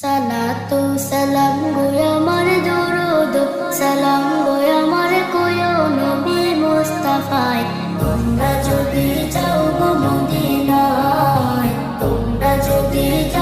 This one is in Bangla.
সালাতু সালাম গো আমার দরুদ, সালাম গো আমার কোয় নবী মুস্তাফায়। তোমরা যদি যাও গো মদিনায়, তোমরা যদি যাও